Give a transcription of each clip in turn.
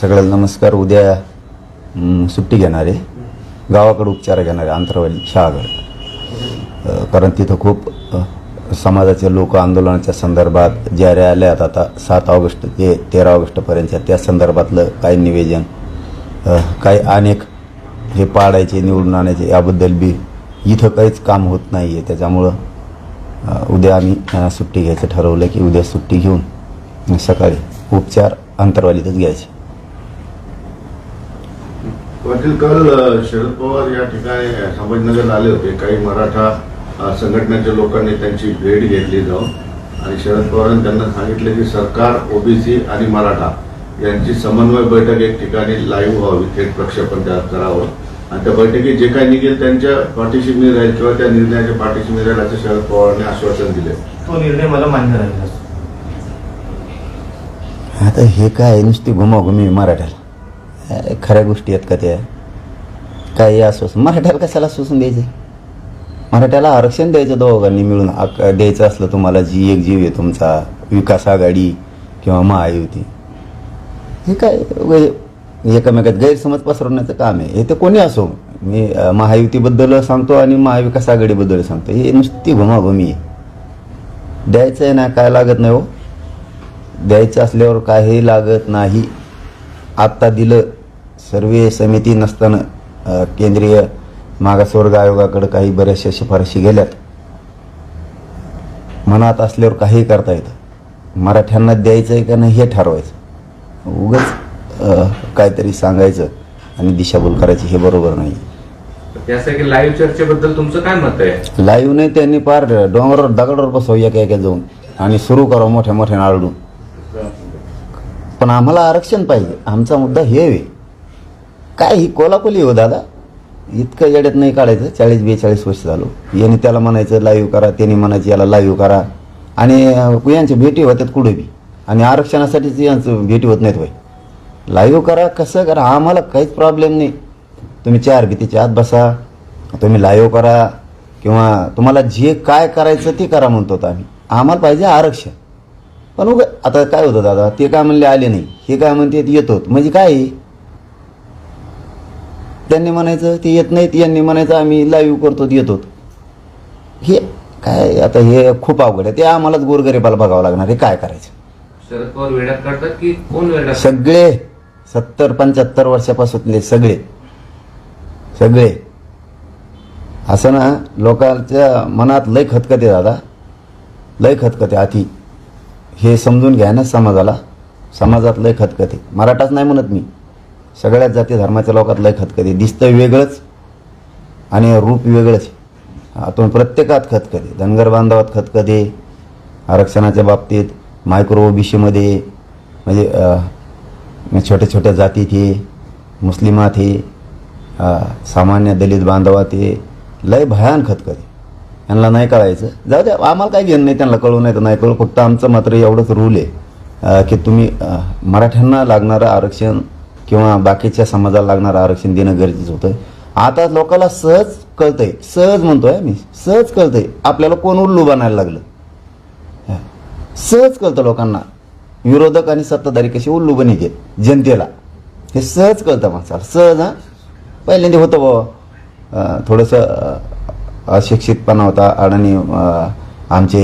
सगळ्याला नमस्कार. उद्या सुट्टी घेणार आहे गावाकडे उपचार घेणार आहे अंतरवाली शहागड कारण तिथं खूप समाजाचे लोक आंदोलनाच्या संदर्भात ज्या रॅल्या आहेत आता सात ऑगस्ट ते तेरा ऑगस्टपर्यंतच्या त्या संदर्भातलं काही निवेदन काही अनेक हे पाडायचे निवडून आणायचे याबद्दल बी इथं काहीच काम होत नाही आहे त्याच्यामुळं उद्या आम्ही सुट्टी घ्यायचं ठरवलं की उद्या सुट्टी घेऊन सकाळी उपचार अंतरवालीतच घ्यायचे. पाटील काल शरद पवार या ठिकाणी संभाजीनगरला आले होते. काही मराठा संघटनेच्या लोकांनी त्यांची भेट घेतली जाऊन आणि शरद पवारांनी त्यांना सांगितले की सरकार ओबीसी आणि मराठा यांची समन्वय बैठक एक ठिकाणी लाईव्ह व्हावी थेट प्रक्षेपण त्या करावं आणि त्या बैठकीत जे काही निघेल त्यांच्या पाठीशी मी राहील किंवा त्या निर्णयाच्या पाठीशी मी राहील असं शरद पवारांनी आश्वासन दिले. तो निर्णय मला मान्य राहील. असं. आता हे काय नुसती घुमाघुमी मराठ्याला. अ, खऱ्या गोष्टी आहेत का त्या? काय असं मराठ्याला कशाला सोसून द्यायचं? मराठ्याला आरक्षण द्यायचं दोघांनी मिळून. आक- द्यायचं असलं तुम्हाला जी एक जीव आहे तुमचा विकास आघाडी किंवा महायुती. हे काय एकमेकात गैरसमज पसरवण्याचं काम आहे. हे तर कोणी असो. मी महायुतीबद्दल सांगतो आणि महाविकास आघाडीबद्दल सांगतो. हे नुसती घुमाघुमी आहे. द्यायचं आहे ना काय लागत नाही हो. द्यायचं असल्यावर काही लागत नाही. आत्ता दिलं सर्वे समिती नसताना केंद्रीय मागासवर्ग आयोगाकडे काही बऱ्याचशा शिफारशी गेल्यात. मनात असल्यावर काही करता येतं. मराठ्यांना द्यायचं आहे का नाही हे ठरवायचं. उगाच काहीतरी सांगायचं आणि दिशाभूल करायची हे बरोबर नाही. त्यासाठी लाईव्ह चर्चेबद्दल तुमचं काय मत आहे? लाईव्ह नाही त्यांनी पार डोंगरावर दगडावर बसव एका एका जाऊन आणि सुरू करावं मोठ्या मोठ्या आरडून. पण आम्हाला आरक्षण पाहिजे. आमचा मुद्दा हे आहे. काय ही कोलाकोली हो दादा? इतकं येड्यात नाही काढायचं. चाळीस बेचाळीस वर्ष झालो. याने त्याला म्हणायचं लाईव्ह करा. त्याने म्हणायचं याला लाईव्ह करा. आणि यांच्या भेटी होत्यात कुठे बी. आणि आरक्षणासाठीच यांचं भेटी होत नाहीत भाई लाईव्ह करा कसं करा? आम्हाला काहीच प्रॉब्लेम नाही. तुम्ही चार भीतीच्या आत बसा. तुम्ही लाईव्ह करा. किंवा तुम्हाला जे काय करायचं ते करा म्हणतो आम्ही. आम्हाला पाहिजे आरक्षण. पण उग आता काय होतं दादा? ते काय म्हणले आले नाही. हे काय म्हणते येतो म्हणजे काय? त्यांनी म्हणायचं ते येत नाहीत. यांनी म्हणायचं आम्ही लाईव्ह करतो येतो हे काय आता हे खूप अवघड आहे. ते आम्हालाच गोरगरीबाला बघावं लागणार हे काय करायचं? शरद पवार वेड्यात काढतात की कोण वेड्यात सगळे. सत्तर पंच्याहत्तर वर्षापासूनले सगळे. सगळे. असं ना लोकांच्या मनात लय खतखते दादा. लय खतखते अति. हे समजून घ्या ना समाजाला. समाजात लय खतखते. मराठाच नाही म्हणत मी. सगळ्याच जाती धर्माच्या लोकात लय खतखते. दिसतं वेगळंच आणि रूप वेगळंच. आतून प्रत्येकात खतखते. धनगर बांधवात खतखते. आरक्षणाच्या बाबतीत मायक्रो ओबीसीमध्ये म्हणजे, म्हणजे छोट्या छोट्या जातीत हे मुस्लिमात हे सामान्य दलित बांधवात हे लय भयान खतखते. यांना नाही कळायचं. जाऊ द्या आम्हाला काय घेणं नाही त्यांना कळू नाही तर नाही कळू. फक्त आमचं मात्र एवढंच रूल आहे की तुम्ही मराठ्यांना लागणारं आरक्षण किंवा बाकीच्या समाजाला लागणारं आरक्षण देणं गरजेचं होतं. आता लोकांना सहज कळतंय सहज म्हणतोय मी सहज कळतंय. आपल्याला कोण उल्लू बनायला लागलं? सहज कळतं लोकांना. विरोधक आणि सत्ताधारी कशी उल्लू बनिते जनतेला. हे सहज कळतं माणसाला. सहज हां. पहिल्यांदा होतं बाबा थोडंसं अशिक्षितपणा होता आणि आमचे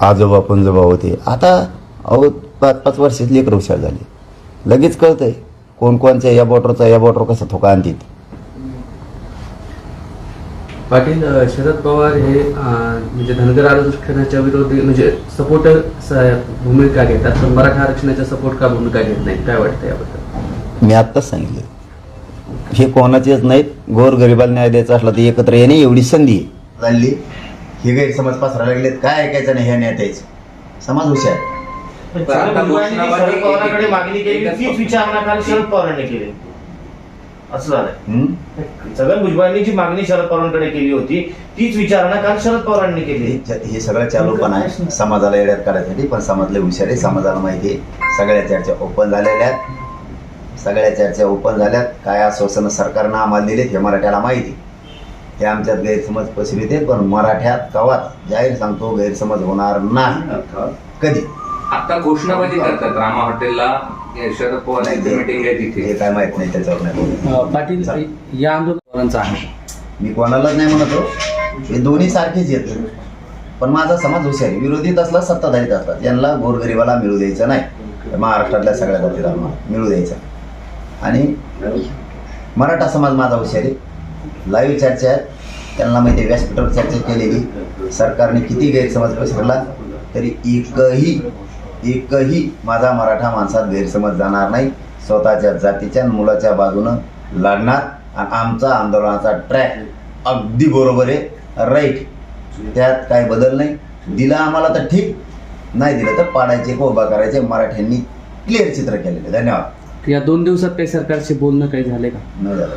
आजोबा पंजोबा होते. आता अहो पाच पाच वर्षात लेकर हुशार झाले. लगेच कळतंय कोण कोणच्या या बॉटरचा या बॉटर कसा थोका आणतील. पाटील शरद पवार हे म्हणजे धनगर आरक्षणाच्या विरोधी म्हणजे सपोर्टर भूमिका घेतात मराठा आरक्षणाच्या सपोर्ट का भूमिका घेत नाहीत? काय वाटतं याबद्दल? मी आत्ताच सांगितलं. हे कोणाचेच नाहीत. गोरगरिबाला न्याय द्यायचा असला तर एकत्र येणे एवढी संधी आहे. चालली. हे गैरसमज पसरायला लागलेत. काय ऐकायचं नाही ह्या नेत्याचं समाज हुशार. पण शरद पवारांकडे एक- मागणी केली एकच तीच फक्त- विचारणा काल शरद पवारांनी केली. असं झालंय. हं? छगन भुजबळांनी जी मागणी शरद पवारांकडे केली होती तीच विचारणा काल शरद पवारांनी केली. हे हे सगळं चालू पण आहे. समाजाला येड्यात करायसाठी पण समाजले हुशार आहे. समाजाला माहिती आहे. सगळ्या चर्चा ओपन झालेल्या आहेत. सगळ्या चर्चा ओपन झाल्यात. काय आश्वासनं सरकारनं आम्हाला दिलेत हे मराठ्याला माहिती. हे आमच्यात गैरसमज पसरविते पण मराठ्यात गावात जाहीर सांगतो गैरसमज होणार नाही. कधी? आता घोषणाबाजी करतात? रामा हॉटेलला हे शरद पवार यांची मीटिंग आहे तिथे. हे काय माहीत नाही त्याच्यावर नाही बोलू. अ, पाटील या आंदोलनाचा आहे. मी कोणालाच नाही म्हणतो हे. दोन्ही सारखेच येत पण माझा समाज हुशार. विरोधीत असला सत्ताधारीत असतात यांना गोरगरिबाला मिळू द्यायचं नाही. महाराष्ट्रातल्या सगळ्या जातीला मिळू द्यायचं. आणि मराठा समाज माझा हुशार आहे. लाईव्ह चर्चा आहेत. त्यांना माहिती आहे व्यासपीठावर चर्चा केलेली. सरकारने किती गैरसमज पसरला तरी एकही एकही माझा मराठा माणसात गैरसमज जाणार नाही. स्वतःच्या जातीच्या मुलाच्या बाजूनं लढणार. आणि आमचा आंदोलनाचा ट्रॅक अगदी बरोबर आहे. राईट त्यात काही बदल नाही. दिला आम्हाला तर ठीक. नाही दिलं तर पाडायचे को उभा करायचे. मराठ्यांनी क्लिअर चित्र केलेले धन्यवाद. या दोन दिवसात काही सरकारशी बोलणं काही झाले का? नाही झालं.